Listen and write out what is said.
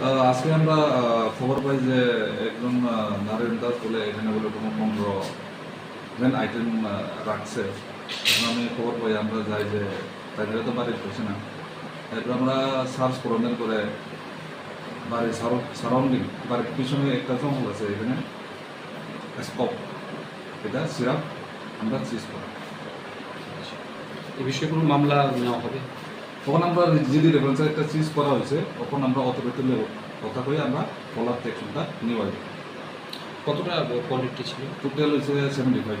আজকে আমরা খবর পাই যে একজন নারায়ণ দাস বলে এখানে বলে কোনো পনেরো ভ্যান আইটেম রাখছে। আমি খবর পাই, আমরা যাই যে তাদের তো বাড়ি করছে না। এরপর আমরা সার্চ করলেন করে বাড়ির সারাউন্ডিং বাড়ির পিছনে একটা জঙ্গল আছে, এখানে স্কপ এটা সিরাপ আমরা চিজ করি আচ্ছা। এ বিষয়ে কোনো মামলা নেওয়া হবে? তখন আমরা যদি রেফারেন্সে একটা চিজ করা হয়েছে তখন আমরা অথরিটি লেভেল কথা কই আমরা ফলার অ্যাকশনটা নেওয়া যায় কতটা কোয়ালিটি ছিল? টোটাল হয়েছে seventy five